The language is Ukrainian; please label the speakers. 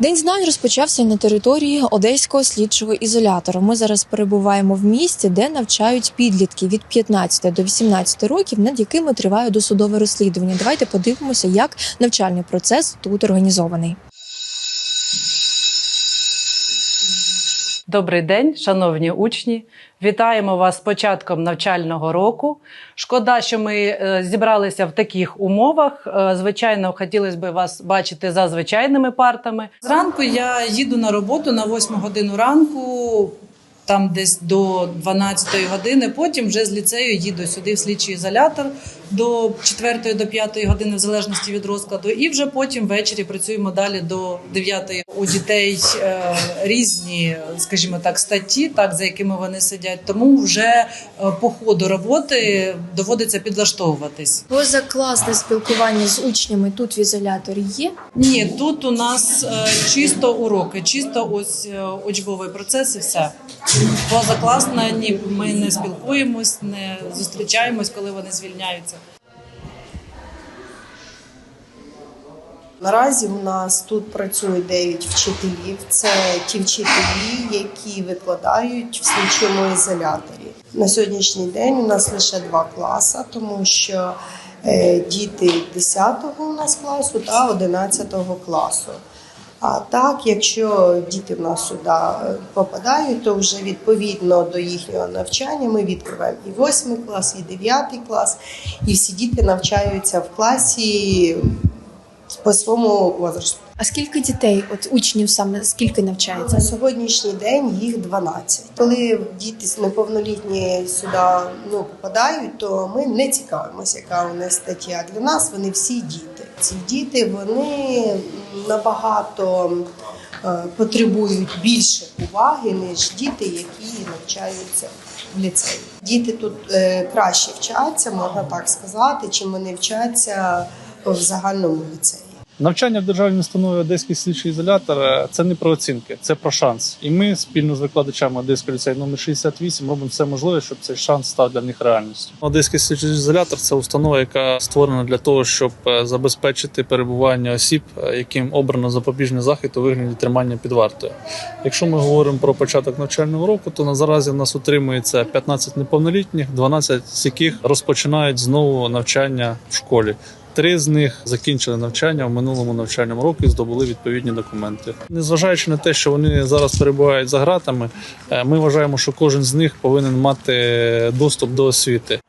Speaker 1: День знань розпочався на території одеського слідчого ізолятора. Ми зараз перебуваємо в місті, де навчають підлітки від 15 до 18 років, над якими триває досудове розслідування. Давайте подивимося, як навчальний процес тут організований.
Speaker 2: Добрий день, шановні учні. Вітаємо вас з початком навчального року. Шкода, що ми е, зібралися в таких умовах. Е, Звичайно, хотілося б вас бачити за звичайними партами. Зранку я їду на роботу на 8 годину ранку, там десь до 12 години. Потім вже з ліцею їду сюди в слідчий ізолятор до 4 до 5 години, в залежності від розкладу. І вже потім ввечері працюємо далі до 9. У дітей е, різні, скажімо так, статті, так за якими вони сидять. Тому вже е, по ходу роботи доводиться підлаштовуватись.
Speaker 1: Позакласне спілкування з учнями тут в ізоляторі є.
Speaker 2: Ні, тут у нас е, чисто уроки, чисто ось е, учбовий процес і все. Позакласно ні, ми не спілкуємось, не зустрічаємось, коли вони звільняються.
Speaker 3: Наразі у нас тут працює 9 вчителів. Це ті вчителі, які викладають в слідчому ізоляторі. На сьогоднішній день у нас лише два класи, тому що е, діти 10-го у нас класу та 11-го класу. А так, якщо діти в нас сюди е, попадають, то вже відповідно до їхнього навчання ми відкриваємо і 8 клас, і 9 клас, і всі діти навчаються в класі по своєму возрасту.
Speaker 1: А скільки дітей, от учнів саме скільки навчається?
Speaker 3: На сьогоднішній день їх 12. Коли діти неповнолітні сюди ну, попадають, то ми не цікавимося, яка у них стаття. Для нас вони всі діти. Ці діти вони набагато е, потребують більше уваги, ніж діти, які навчаються в ліцеї. Діти тут е, краще вчаться, можна так сказати, чим вони вчаться в загальному ліцеї.
Speaker 4: Навчання в державній установі Одеський слідчий ізолятор це не про оцінки, це про шанс. І ми спільно з викладачами Одеського ліцею номер 68 робимо все можливе, щоб цей шанс став для них реальністю. Одеський слідчий ізолятор це установа, яка створена для того, щоб е, забезпечити перебування осіб, е, яким обрано запобіжний захід у вигляді тримання під вартою. Якщо ми говоримо про початок навчального року, то наразі в нас утримується 15 неповнолітніх, 12 з яких розпочинають знову навчання в школі. Три з них закінчили навчання в минулому навчальному році здобули відповідні документи. Незважаючи на те, що вони зараз перебувають за ґратами, е, ми вважаємо, що кожен з них повинен мати доступ до освіти.